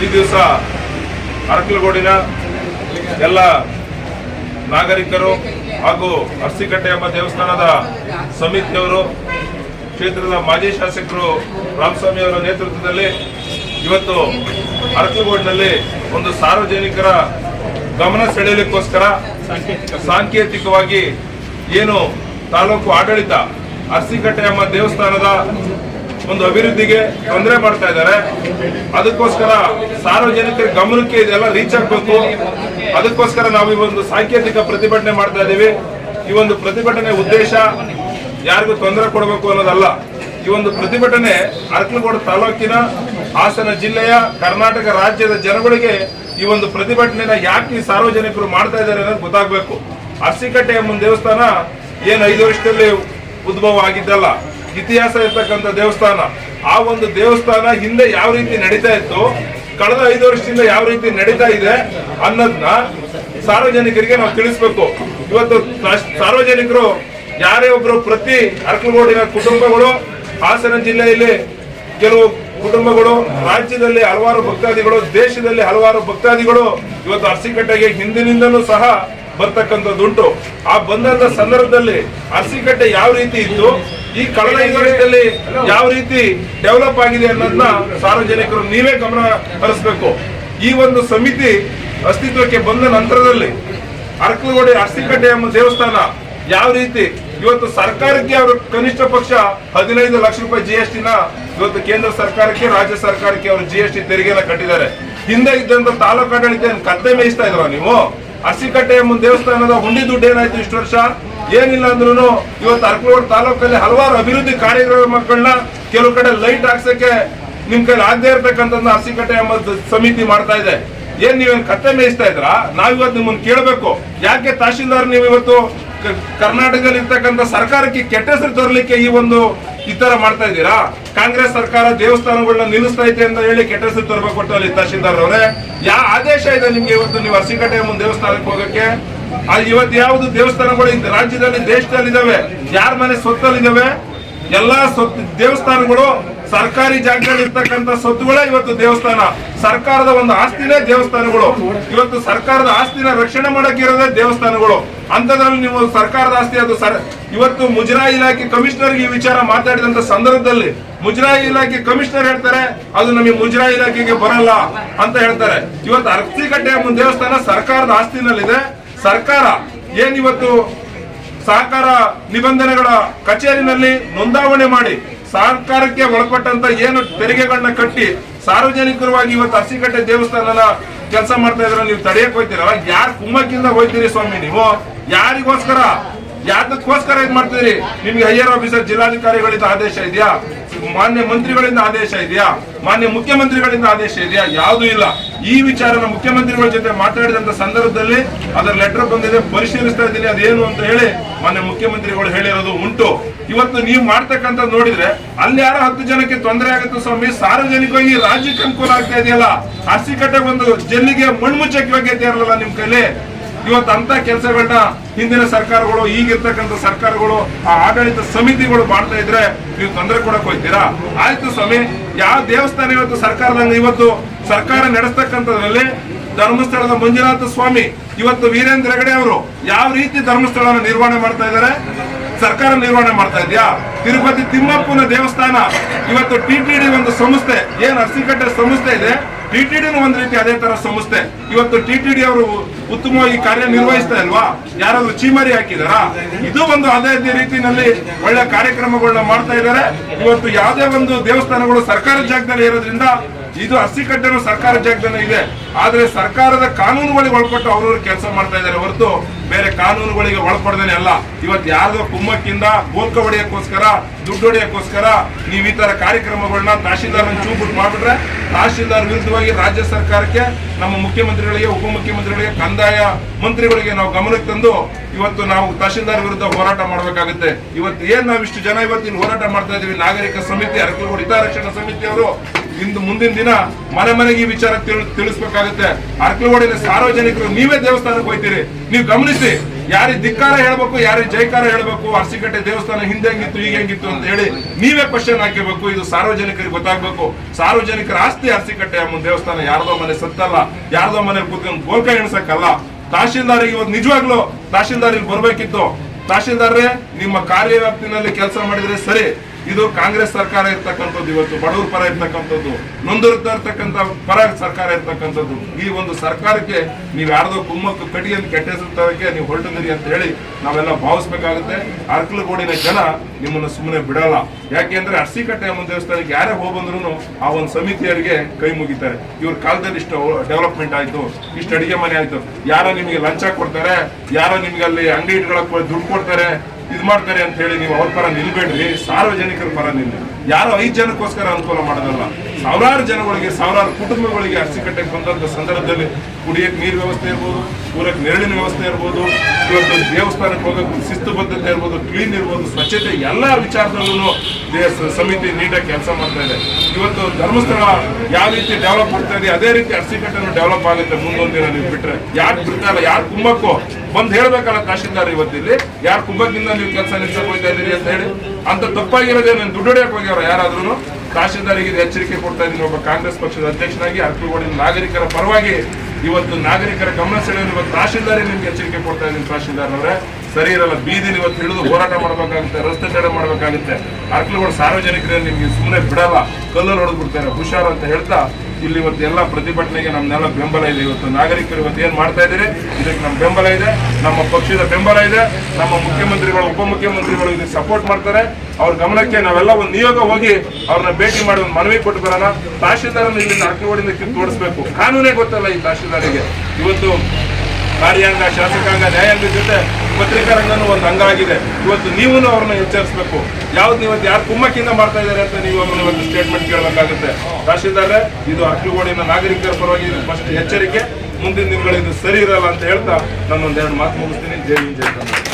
ಈ ದಿವಸ ಅರಕಲಗೋಡಿನ ಎಲ್ಲ ನಾಗರಿಕರು ಹಾಗೂ ಅರಸಿಕಟ್ಟೆ ಎಂಬ ದೇವಸ್ಥಾನದ ಸಮಿತಿಯವರು, ಕ್ಷೇತ್ರದ ಮಾಜಿ ಶಾಸಕರು ರಾಮಸ್ವಾಮಿ ಅವರ ನೇತೃತ್ವದಲ್ಲಿ ಇವತ್ತು ಅರಕಲಗೋಡಿನಲ್ಲಿ ಒಂದು ಸಾರ್ವಜನಿಕರ ಗಮನ ಸೆಳೆಯಲಿಕ್ಕೋಸ್ಕರ ಸಾಂಕೇತಿಕವಾಗಿ ಏನು ತಾಲೂಕು ಆಡಳಿತ ಅರಸಿಕಟ್ಟೆ ಎಂಬ ದೇವಸ್ಥಾನದ ಒಂದು ಅಭಿವೃದ್ಧಿಗೆ ತೊಂದರೆ ಮಾಡ್ತಾ ಇದ್ದಾರೆ. ಅದಕ್ಕೋಸ್ಕರ ಸಾರ್ವಜನಿಕರ ಗಮನಕ್ಕೆ ಇದೆಲ್ಲ ರೀಚ್ ಆಗ್ಬೇಕು. ಅದಕ್ಕೋಸ್ಕರ ನಾವು ಈ ಒಂದು ಸಾಂಕೇತಿಕ ಪ್ರತಿಭಟನೆ ಮಾಡ್ತಾ ಇದ್ದೀವಿ. ಈ ಒಂದು ಪ್ರತಿಭಟನೆ ಉದ್ದೇಶ ಯಾರಿಗೂ ತೊಂದರೆ ಕೊಡಬೇಕು ಅನ್ನೋದಲ್ಲ. ಈ ಒಂದು ಪ್ರತಿಭಟನೆ ಅರಕಲಗೂಡು ತಾಲೂಕಿನ ಹಾಸನ ಜಿಲ್ಲೆಯ ಕರ್ನಾಟಕ ರಾಜ್ಯದ ಜನಗಳಿಗೆ ಈ ಒಂದು ಪ್ರತಿಭಟನೆನ ಯಾಕೆ ಈ ಸಾರ್ವಜನಿಕರು ಮಾಡ್ತಾ ಇದ್ದಾರೆ ಅನ್ನೋದು ಗೊತ್ತಾಗಬೇಕು. ಅರಸಿಕಟ್ಟೆ ಎಂಬ ದೇವಸ್ಥಾನ ಏನು ಐದು ವರ್ಷದಲ್ಲಿ ಉದ್ಭವ ಆಗಿದ್ದಲ್ಲ ಇತಿಹಾಸ ಇರ್ತಕ್ಕಂಥ ದೇವಸ್ಥಾನ. ಆ ಒಂದು ದೇವಸ್ಥಾನ ಹಿಂದೆ ಯಾವ ರೀತಿ ನಡೀತಾ ಇತ್ತು, ಕಳೆದ ಐದು ವರ್ಷದಿಂದ ಯಾವ ರೀತಿ ನಡೀತಾ ಇದೆ ಅನ್ನೋದನ್ನ ಸಾರ್ವಜನಿಕರಿಗೆ ನಾವು ತಿಳಿಸ್ಬೇಕು. ಇವತ್ತು ಸಾರ್ವಜನಿಕರು ಯಾರೇ ಒಬ್ರು ಪ್ರತಿ ಅರ್ಕಲಗೋಡಿನ ಕುಟುಂಬಗಳು, ಹಾಸನ ಜಿಲ್ಲೆಯಲ್ಲಿ ಕೆಲವು ಕುಟುಂಬಗಳು, ರಾಜ್ಯದಲ್ಲಿ ಹಲವಾರು ಭಕ್ತಾದಿಗಳು, ದೇಶದಲ್ಲಿ ಹಲವಾರು ಭಕ್ತಾದಿಗಳು ಇವತ್ತು ಅರಸಿಕಟ್ಟೆಗೆ ಹಿಂದಿನಿಂದಲೂ ಸಹ ಬರ್ತಕ್ಕಂಥದ್ದುಂಟು. ಆ ಬಂದಂತ ಸಂದರ್ಭದಲ್ಲಿ ಅರಸಿಕಟ್ಟೆ ಯಾವ ರೀತಿ ಇತ್ತು ಈ ಕಳೆದ ಐದು ವರ್ಷದಲ್ಲಿ ಯಾವ ರೀತಿ ಡೆವಲಪ್ ಆಗಿದೆ ಅನ್ನೋದನ್ನ ಸಾರ್ವಜನಿಕರು ನೀವೇ ಗಮನ ಹರಿಸ್ಬೇಕು. ಈ ಒಂದು ಸಮಿತಿ ಅಸ್ತಿತ್ವಕ್ಕೆ ಬಂದ ನಂತರದಲ್ಲಿ ಅರಕಲಗೋಡೆ ಅರಸಿಕಟ್ಟೆ ಎಂಬ ದೇವಸ್ಥಾನ ಯಾವ ರೀತಿ ಇವತ್ತು ಸರ್ಕಾರಕ್ಕೆ ಅವರು ಕನಿಷ್ಠ ಪಕ್ಷ ಹದಿನೈದು ಲಕ್ಷ ರೂಪಾಯಿ ಜಿ ಎಸ್ ಟಿನ ಇವತ್ತು ಕೇಂದ್ರ ಸರ್ಕಾರಕ್ಕೆ ರಾಜ್ಯ ಸರ್ಕಾರಕ್ಕೆ ಅವರು ಜಿ ಎಸ್ ಟಿ ತೆರಿಗೆನ ಕಟ್ಟಿದ್ದಾರೆ. ಹಿಂದೆ ಇದ್ದಂತ ತಾಲೂಕು ಆಡಳಿತ ಏನ್ ಕತ್ತೆ ಮೇಯಿಸ್ತಾ ಇದ್ರ ನೀವು? ಅರಸಿಕಟ್ಟೆ ಎಂಬ ದೇವಸ್ಥಾನದ ಹುಂಡಿ ದುಡ್ಡು ಏನಾಯ್ತು ಇಷ್ಟು ವರ್ಷ? ಏನಿಲ್ಲ ಅಂದ್ರೂ ಇವತ್ತು ಅರ್ಕಲೋಡ್ ತಾಲೂಕಲ್ಲಿ ಹಲವಾರು ಅಭಿವೃದ್ಧಿ ಕಾರ್ಯಕ್ರಮಗಳನ್ನ ಕೆಲವು ಕಡೆ ಲೈಟ್ ಹಾಕ್ಸಕ್ಕೆ ನಿಮ್ ಕೈಲಿ ಆಗದೆ ಇರ್ತಕ್ಕಂಥದ್ದನ್ನ ಅರಸಿಕಟ್ಟೆ ಎಂಬ ಸಮಿತಿ ಮಾಡ್ತಾ ಇದೆ. ಏನ್ ನೀವೇನ್ ಕತ್ತೆ ಮೇಯಿಸ್ತಾ ಇದ್ರ? ನಾವಿವತ್ತು ನಿಮ್ಮನ್ನ ಕೇಳಬೇಕು. ಯಾಕೆ ತಹಶೀಲ್ದಾರ್ ನೀವು ಇವತ್ತು ಕರ್ನಾಟಕದಲ್ಲಿ ಇರ್ತಕ್ಕಂಥ ಸರ್ಕಾರಕ್ಕೆ ಕೆಟ್ಟ ಹೆಸರು ತರಲಿಕ್ಕೆ ಈ ಒಂದು ಈ ತರ ಮಾಡ್ತಾ ಇದ್ದೀರಾ? ಕಾಂಗ್ರೆಸ್ ಸರ್ಕಾರ ದೇವಸ್ಥಾನಗಳನ್ನ ನಿಲ್ಲಿಸ್ತಾ ಇದೆ ಅಂತ ಹೇಳಿ ಕೆಟ್ಟ ಹೆಸರು ತರಬೇಕು ಅಲ್ಲಿ ತಹಶೀಲ್ದಾರ್ ಅವರೇ. ಯಾ ಆದೇಶ ಇದೆ ನಿಮ್ಗೆ ಇವತ್ತು ನೀವು ಹಸಿಕಟ್ಟೆ ಮುಂದೆ ದೇವಸ್ಥಾನಕ್ಕೆ ಹೋಗಕ್ಕೆ? ಅಲ್ಲಿ ಇವತ್ತು ಯಾವ್ದು ದೇವಸ್ಥಾನಗಳು ರಾಜ್ಯದಲ್ಲಿ ದೇಶದಲ್ಲಿ ಇದಾವೆ ಯಾರ ಮನೆ ಸ್ವತ್ತಲ್ಲಿದ್ದಾವೆ ಎಲ್ಲಾ ಸ್ವತ್ತು ದೇವಸ್ಥಾನಗಳು ಸರ್ಕಾರಿ ಜಾಗದಲ್ಲಿ ಇರ್ತಕ್ಕಂಥ ಸ್ವತ್ತುಗಳೇ ಇವತ್ತು ದೇವಸ್ಥಾನ. ಸರ್ಕಾರದ ಒಂದು ಆಸ್ತಿನೇ ದೇವಸ್ಥಾನಗಳು. ಇವತ್ತು ಸರ್ಕಾರದ ಆಸ್ತಿನ ರಕ್ಷಣೆ ಮಾಡಕ್ಕಿರೋದೇ ದೇವಸ್ಥಾನಗಳು. ಅಂತದ್ರಲ್ಲಿ ನೀವು ಸರ್ಕಾರದ ಆಸ್ತಿ ಅದು ಸರ್ ಇವತ್ತು ಮುಜರಾಯಿ ಇಲಾಖೆ ಕಮಿಷನರ್ ಈ ವಿಚಾರ ಮಾತಾಡಿದಂತ ಸಂದರ್ಭದಲ್ಲಿ ಮುಜರಾಯಿ ಇಲಾಖೆ ಕಮಿಷನರ್ ಹೇಳ್ತಾರೆ, ಅದು ನಮಗೆ ಮುಜರಾಯಿ ಇಲಾಖೆಗೆ ಬರಲ್ಲ ಅಂತ ಹೇಳ್ತಾರೆ. ಇವತ್ತು ಅರಸಿಕಟ್ಟೆ ಎಂಬ ದೇವಸ್ಥಾನ ಸರ್ಕಾರದ ಆಸ್ತಿನಲ್ಲಿದೆ. ಸರ್ಕಾರ ಏನಿವತ್ತು ಸಹಕಾರ ನಿಬಂಧನೆಗಳ ಕಚೇರಿನಲ್ಲಿ ನೋಂದಾವಣೆ ಮಾಡಿ ಸರ್ಕಾರಕ್ಕೆ ಒಳಪಟ್ಟಂತ ಏನು ತೆರಿಗೆಗಳನ್ನ ಕಟ್ಟಿ ಸಾರ್ವಜನಿಕರವಾಗಿ ಇವತ್ತು ಅರ್ಸಿಕಟ್ಟೆ ದೇವಸ್ಥಾನನ ಕೆಲಸ ಮಾಡ್ತಾ ಇದ್ರೆ ನೀವು ತಡೆಯಕ್ಕೆ ಹೋಗ್ತೀರಲ್ಲ? ಯಾರು ಕುಮ್ಮಕ್ಕಿಂದ ಹೋಯ್ತೀರಿ ಸ್ವಾಮಿ ನೀವು? ಯಾರಿಗೋಸ್ಕರ? ಯಾತಕ್ಕೋಸ್ಕರ ಇದು ಮಾಡ್ತೀರಿ ನಿಮ್ಗೆ ಹೈಯರ್ ಆಫೀಸರ್ ಜಿಲ್ಲಾಧಿಕಾರಿಗಳಿಂದ ಆದೇಶ ಇದೆಯಾ? ಮಾನ್ಯ ಮಂತ್ರಿಗಳಿಂದ ಆದೇಶ ಇದೆಯಾ? ಮಾನ್ಯ ಮುಖ್ಯಮಂತ್ರಿಗಳಿಂದ ಆದೇಶ ಇದೆಯಾ? ಯಾವುದು ಇಲ್ಲ. ಈ ವಿಚಾರನ ಮುಖ್ಯಮಂತ್ರಿಗಳ ಜೊತೆ ಮಾತಾಡಿದಂತ ಸಂದರ್ಭದಲ್ಲಿ ಅದರ ಲೆಟರ್ ಬಂದಿದೆ, ಪರಿಶೀಲಿಸ್ತಾ ಇದ್ದೀನಿ. ಅದೇನು ಅಂತ ಹೇಳಿ ಮಾನ್ಯ ಮುಖ್ಯಮಂತ್ರಿಗಳು ಹೇಳಿರೋದು ಉಂಟು. ಇವತ್ತು ನೀವು ಮಾಡ್ತಕ್ಕಂಥ ನೋಡಿದ್ರೆ ಅಲ್ಲಿ ಯಾರೋ ಹತ್ತು ಜನಕ್ಕೆ ತೊಂದರೆ ಆಗುತ್ತೆ ಸ್ವಾಮಿ. ಸಾರ್ವಜನಿಕವಾಗಿ ರಾಜ್ಯಕ್ಕೆ ಅನುಕೂಲ ಆಗ್ತಾ ಇದೆಯಲ್ಲ. ಕಟ್ಟೆ ಒಂದು ಜಲ್ಲಿಗೆ ಮಣ್ಮುಚ್ಚಕ್ಕೆ ಬಗ್ಗೆ ಇರಲಿಲ್ಲ ನಿಮ್ ಕೈಲಿ? ಇವತ್ತು ಅಂತ ಕೆಲಸಗಳನ್ನ ಹಿಂದಿನ ಸರ್ಕಾರಗಳು, ಈಗಿರ್ತಕ್ಕಂಥ ಸರ್ಕಾರಗಳು, ಆ ಆಡಳಿತ ಸಮಿತಿಗಳು ಮಾಡ್ತಾ ಇದ್ರೆ ನೀವು ತೊಂದರೆ ಕೊಡಕ್ ಹೋಗ್ತೀರಾ? ಆಯ್ತು ಸ್ವಾಮಿ, ಯಾವ ದೇವಸ್ಥಾನ ಇವತ್ತು ಸರ್ಕಾರದಂಗ? ಇವತ್ತು ಸರ್ಕಾರ ನಡೆಸ್ತಕ್ಕಂಥದ್ರಲ್ಲಿ ಧರ್ಮಸ್ಥಳದ ಮಂಜುನಾಥ ಸ್ವಾಮಿ, ಇವತ್ತು ವೀರೇಂದ್ರ ಹೆಗಡೆ ಅವರು ಯಾವ ರೀತಿ ಧರ್ಮಸ್ಥಳನ ನಿರ್ವಹಣೆ ಮಾಡ್ತಾ ಇದ್ದಾರೆ? ಸರ್ಕಾರ ನಿರ್ವಹಣೆ ಮಾಡ್ತಾ ಇದೆಯಾ? ತಿರುಪತಿ ತಿಮ್ಮಪ್ಪನ ದೇವಸ್ಥಾನ, ಇವತ್ತು ಟಿಟಿಡಿ ಒಂದು ಸಂಸ್ಥೆ, ಏನ್ ಅರಸಿಕಟ್ಟೆ ಸಂಸ್ಥೆ ಇದೆ? ಟಿಟಿಡಿನೂ ಒಂದ್ ರೀತಿ ಅದೇ ತರ ಸಂಸ್ಥೆ. ಇವತ್ತು ಟಿ ಟಿ ಡಿ ಅವರು ಉತ್ತಮವಾಗಿ ಕಾರ್ಯ ನಿರ್ವಹಿಸ್ತಾ ಇಲ್ವಾ? ಯಾರಾದ್ರೂ ಚೀಮಾರಿ ಹಾಕಿದಾರ? ಇದು ಒಂದು ಅದೇ ರೀತಿಯಲ್ಲಿ ಒಳ್ಳೆ ಕಾರ್ಯಕ್ರಮಗಳನ್ನ ಮಾಡ್ತಾ ಇದ್ದಾರೆ ಇವತ್ತು ಯಾವುದೇ ಒಂದು ದೇವಸ್ಥಾನಗಳು ಸರ್ಕಾರದ ಜಾಗದಲ್ಲಿ ಇರೋದ್ರಿಂದ ಇದು ಅಸ್ತಿಕಟ್ಟನು ಸರ್ಕಾರ ಜಾಗದಲ್ಲಿ ಇದೆ. ಆದ್ರೆ ಸರ್ಕಾರದ ಕಾನೂನುಗಳಿಗೆ ಒಳಪಟ್ಟು ಅವ್ರವ್ರು ಕೆಲಸ ಮಾಡ್ತಾ ಇದ್ದಾರೆ ಹೊರತು ಬೇರೆ ಕಾನೂನುಗಳಿಗೆ ಒಳಪಡ್ದೇನೆ ಅಲ್ಲ. ಇವತ್ತು ಯಾರ್ದೋ ಕುಮ್ಮಕ್ಕಿಂದ ಗೋಲ್ಕ ಹೊಡೆಯಕ್ಕೋಸ್ಕರ, ದುಡ್ಡು ಹೊಡೆಯಕ್ಕೋಸ್ಕರ ನೀವು ಈ ತರ ಕಾರ್ಯಕ್ರಮಗಳನ್ನ ತಹಶೀಲ್ದಾರ್ ಚೂಬಿಟ್ಟು ಮಾಡಿಬಿಟ್ರೆ ತಹಶೀಲ್ದಾರ್ ವಿರುದ್ಧವಾಗಿ ರಾಜ್ಯ ಸರ್ಕಾರಕ್ಕೆ, ನಮ್ಮ ಮುಖ್ಯಮಂತ್ರಿಗಳಿಗೆ, ಉಪಮುಖ್ಯಮಂತ್ರಿಗಳಿಗೆ, ಕಂದಾಯ ಮಂತ್ರಿಗಳಿಗೆ ನಾವು ಗಮನಕ್ಕೆ ತಂದು ಇವತ್ತು ನಾವು ತಹಶೀಲ್ದಾರ್ ವಿರುದ್ಧ ಹೋರಾಟ ಮಾಡಬೇಕಾಗುತ್ತೆ. ಇವತ್ತು ಏನ್ ನಾವಿಷ್ಟು ಜನ ಇವತ್ತಿನ ಹೋರಾಟ ಮಾಡ್ತಾ ಇದೀವಿ? ನಾಗರಿಕ ಸಮಿತಿ ಅರಕಲಗೂಡು ಹಿತರಕ್ಷಣಾ ಸಮಿತಿಯವರು ಇಂದು ಮುಂದಿನ ದಿನ ಮನೆ ಮನೆಗೆ ಈ ವಿಚಾರ ತಿಳ್- ತಿಳಿಸ್ಬೇಕಾಗುತ್ತೆ. ಅರ್ಕಲವಾಡಿನ ಸಾರ್ವಜನಿಕರು ನೀವೇ ದೇವಸ್ಥಾನಕ್ಕೆ ಹೋಗ್ತೀರಿ ನೀವು ಗಮನಿಸಿ ಯಾರಿ ಯಾರಿಗೆ ಧಿಕ್ಕಾರ ಹೇಳ್ಬೇಕು, ಯಾರಿಗೆ ಜೈಕಾರ ಹೇಳ್ಬೇಕು, ಅರಸಿಕಟ್ಟೆ ದೇವಸ್ಥಾನ ಹಿಂದೆ ಹೆಂಗಿತ್ತು ಈಗ ಹೆಂಗಿತ್ತು ಅಂತ ಹೇಳಿ ನೀವೇ ಕ್ವಶನ್ ಹಾಕಿರ್ಬೇಕು ಇದು ಸಾರ್ವಜನಿಕರಿಗೆ ಗೊತ್ತಾಗಬೇಕು. ಸಾರ್ವಜನಿಕರ ಆಸ್ತಿ ಅರಸಿಕಟ್ಟೆ ಅಮ್ಮ ದೇವಸ್ಥಾನ. ಯಾರ್ದೋ ಮನೆ ಸತ್ತಲ್ಲ, ಯಾರ್ದೋ ಮನೆ ಕೂತ್ಕೊಂಡು ಗೋಲ್ಕ ಎಣಿಸಕ್ಕಲ್ಲ. ತಹಶೀಲ್ದಾರಿಗೆ ಇವತ್ತು ನಿಜವಾಗ್ಲೂ ತಹಶೀಲ್ದಾರ್ ಇಲ್ಲಿ ಬರ್ಬೇಕಿತ್ತು. ತಹಶೀಲ್ದಾರ್ರೆ, ನಿಮ್ಮ ಕಾರ್ಯವ್ಯಾಪ್ತಿನಲ್ಲಿ ಕೆಲಸ ಮಾಡಿದ್ರೆ ಸರಿ. ಇದು ಕಾಂಗ್ರೆಸ್ ಸರ್ಕಾರ ಇರ್ತಕ್ಕಂಥದ್ದು ಇವತ್ತು, ಬಡವರ ಪರ ಇರ್ತಕ್ಕಂಥದ್ದು ನೊಂದಿರ್ತಾ ಇರ್ತಕ್ಕಂಥ ಪರ ಸರ್ಕಾರ ಇರ್ತಕ್ಕಂಥದ್ದು. ಈ ಒಂದು ಸರ್ಕಾರಕ್ಕೆ ನೀವು ಯಾರ್ದೋ ಕುಮ್ಮಕ್ಕು ಕಡಿ ಅಂತ ಕೆಟ್ಟ ನೀವು ಹೊರಟಿದ್ದೀರಿ ಅಂತ ಹೇಳಿ ನಾವೆಲ್ಲ ಭಾವಿಸ್ಬೇಕಾಗುತ್ತೆ. ಅರ್ಕಲಗೋಡಿನ ಜನ ನಿಮ್ಮನ್ನು ಸುಮ್ಮನೆ ಬಿಡಲ್ಲ. ಯಾಕೆಂದ್ರೆ ಅರ್ಸಿಕಟ್ಟೆ ಎಂಬ ದೇವಸ್ಥಾನಕ್ಕೆ ಯಾರೇ ಹೋಗ್ಬಂದ್ರು ಆ ಒಂದು ಸಮಿತಿಯವರಿಗೆ ಕೈ ಮುಗಿತಾರೆ. ಇವ್ರ ಕಾಲದಲ್ಲಿ ಇಷ್ಟು ಡೆವಲಪ್ಮೆಂಟ್ ಆಯ್ತು, ಇಷ್ಟು ಅಡಿಗೆ ಮನೆ ಆಯ್ತು. ಯಾರೋ ನಿಮಗೆ ಲಂಚ ಕೊಡ್ತಾರೆ, ಯಾರೋ ನಿಮ್ಗೆ ಅಲ್ಲಿ ಅಂಗಡಿ ಇಟ್ಕೊಳಕ್ಕೆ ದುಡ್ಡು ಕೊಡ್ತಾರೆ ಇದ್ ಮಾಡ್ತಾರೆ ಅಂತ ಹೇಳಿ ನೀವು ಅವ್ರ ಪರ ನಿಲ್ಬೇಡ್ರಿ. ಸಾರ್ವಜನಿಕರ ಪರ ನಿಲ್ಲಿ ಯಾರು ಐದು ಜನಕ್ಕೋಸ್ಕರ ಅನುಕೂಲ ಮಾಡೋದಲ್ಲ. ಸಾವಿರಾರು ಜನಗಳಿಗೆ, ಸಾವಿರಾರು ಕುಟುಂಬಗಳಿಗೆ ಅರಸಿಕಟ್ಟೆಗೆ ಬಂದಂತ ಸಂದರ್ಭದಲ್ಲಿ ಕುಡಿಯಕ್ ನೀರ್ ವ್ಯವಸ್ಥೆ ಇರ್ಬೋದು ಕೂರಕ್ಕೆ ನೆರಳಿನ ವ್ಯವಸ್ಥೆ ಇರ್ಬೋದು, ಇವತ್ತು ದೇವಸ್ಥಾನಕ್ಕೆ ಹೋಗಕ್ ಶಿಸ್ತುಬದ್ಧತೆ ಇರ್ಬೋದು ಕ್ಲೀನ್ ಇರ್ಬೋದು, ಸ್ವಚ್ಛತೆ ಎಲ್ಲ ವಿಚಾರದಲ್ಲೂ ಸಮಿತಿ ನೀಟಾಗಿ ಕೆಲಸ ಮಾಡ್ತಾ ಇದೆ. ಇವತ್ತು ಧರ್ಮಸ್ಥಳ ಯಾವ ರೀತಿ ಡೆವಲಪ್ ಆಗ್ತಾ ಇದೆ, ಅದೇ ರೀತಿ ಅರ್ಸಿಕಟ್ಟನ್ನು ಡೆವಲಪ್ ಆಗುತ್ತೆ ಮುಂದೊಂದು ದಿನ ನೀವು ಬಿಟ್ರೆ. ಯಾರು ಬಿಡ್ತಾರ ಯಾರು ಕುಂಭಕ್ಕೂ ಬಂದು ಹೇಳ್ಬೇಕಲ್ಲ ತಹಶೀಲ್ದಾರ್ ಇವತ್ತಿಲ್ಲಿ, ಯಾರು ಕುಂಭಕ್ಕಿಂದ ನೀವು ಕೆಲಸ ನಿಲ್ಸಕ್ ಹೋಗ್ತಾ ಇದ್ದೀರಿ ಅಂತ ಹೇಳಿ, ಅಂತ ತಪ್ಪಾಗಿರೋದೇ ನಾನು ದುಡ್ಡು ಹೊಡೆಯಕ್ಕೆ ಹೋಗ್ಯಾರ ಯಾರಾದ್ರೂ ತಹಶೀಲ್ದಾರಿಗೆ ಎಚ್ಚರಿಕೆ ಕೊಡ್ತಾ ಇದ್ದೀನಿ. ಒಬ್ಬ ಕಾಂಗ್ರೆಸ್ ಪಕ್ಷದ ಅಧ್ಯಕ್ಷನಾಗಿ ಅರ್ಕಲಗೋಡಿನ ನಾಗರಿಕರ ಪರವಾಗಿ ಇವತ್ತು ನಾಗರಿಕರ ಗಮನ ಸೆಳೆಯಲು ಇವತ್ತು ತಹಶೀಲ್ದಾರಿ ನಿಮ್ಗೆ ಎಚ್ಚರಿಕೆ ಕೊಡ್ತಾ ಇದ್ದೀನಿ ತಹಶೀಲ್ದಾರ್ ಅವರೇ ಸರಿ ಇರಲ್ಲ, ಬೀದಿಲಿ ಇವತ್ತು ಹಿಡಿದು ಹೋರಾಟ ಮಾಡಬೇಕಾಗುತ್ತೆ, ರಸ್ತೆ ತಡೆ ಮಾಡಬೇಕಾಗುತ್ತೆ. ಅರ್ಕಲಗೋಡು ಸಾರ್ವಜನಿಕರೇ ನಿಮ್ಗೆ ಸುಮ್ಮನೆ ಬಿಡಲ್ಲ ಕಲ್ಲು ಹೊಡೆದು ಬಿಡ್ತಾರೆ ಹುಷಾರ್ ಅಂತ ಹೇಳ್ತಾ ಇಲ್ಲಿ ಇವತ್ತು ಎಲ್ಲ ಪ್ರತಿಭಟನೆಗೆ ನಮ್ಮನ್ನೆಲ್ಲ ಬೆಂಬಲ ಇದೆ ಇವತ್ತು. ನಾಗರಿಕರು ಇವತ್ತು ಏನು ಮಾಡ್ತಾ ಇದ್ದೀರಿ? ಇದಕ್ಕೆ ನಮ್ಮ ಬೆಂಬಲ ಇದೆ, ನಮ್ಮ ಪಕ್ಷದ ಬೆಂಬಲ ಇದೆ, ನಮ್ಮ ಮುಖ್ಯಮಂತ್ರಿಗಳು, ಉಪಮುಖ್ಯಮಂತ್ರಿಗಳು ಇದಕ್ಕೆ ಸಪೋರ್ಟ್ ಮಾಡ್ತಾರೆ. ಅವ್ರ ಗಮನಕ್ಕೆ ನಾವೆಲ್ಲ ಒಂದು ನಿಯೋಗ ಹೋಗಿ ಅವ್ರನ್ನ ಭೇಟಿ ಮಾಡಿ ಒಂದು ಮನವಿ ಕೊಟ್ಟು ಬರೋಣ. ತಹಶೀಲ್ದಾರನ್ನು ಇಲ್ಲಿಂದ ಅಕ್ಕಿವಾಡಿಂದ ಕಿತ್ತು ತೋರಿಸ್ಬೇಕು ಕಾನೂನೇ ಗೊತ್ತಲ್ಲ ಈ ತಹಶೀಲ್ದಾರಿಗೆ. ಇವತ್ತು ಕಾರ್ಯಾಂಗ, ಶಾಸಕಾಂಗ, ನ್ಯಾಯಾಂಗ ಜೊತೆ ಪತ್ರಿಕಾರಂಗನೂ ಒಂದು ಅಂಗ ಆಗಿದೆ ಇವತ್ತು ನೀವು ಅವ್ರನ್ನ ಎಚ್ಚರಿಸಬೇಕು. ಯಾವ್ದು ಇವತ್ತು ಯಾರು ಕುಮ್ಮಕ್ಕಿಂದ ಮಾಡ್ತಾ ಇದ್ದಾರೆ ಅಂತ ನೀವು ಅವ್ರನ್ನ ಇವತ್ತು ಸ್ಟೇಟ್ಮೆಂಟ್ ಕೇಳಬೇಕಾಗುತ್ತೆ. ತಹಶೀಲ್ದಾರ್ರೆ, ಇದು ಅಕ್ಕಿಗೋಡಿನ ನಾಗರಿಕರ ಪರವಾಗಿ ಫಸ್ಟ್ ಎಚ್ಚರಿಕೆ. ಮುಂದಿನ ದಿನಗಳು ಇದು ಸರಿ ಇರಲ್ಲ ಅಂತ ಹೇಳ್ತಾ ನಾನು ಒಂದೆರಡು ಮಾತು ಮುಗಿಸ್ತೀನಿ. ಜೈ ಜೈ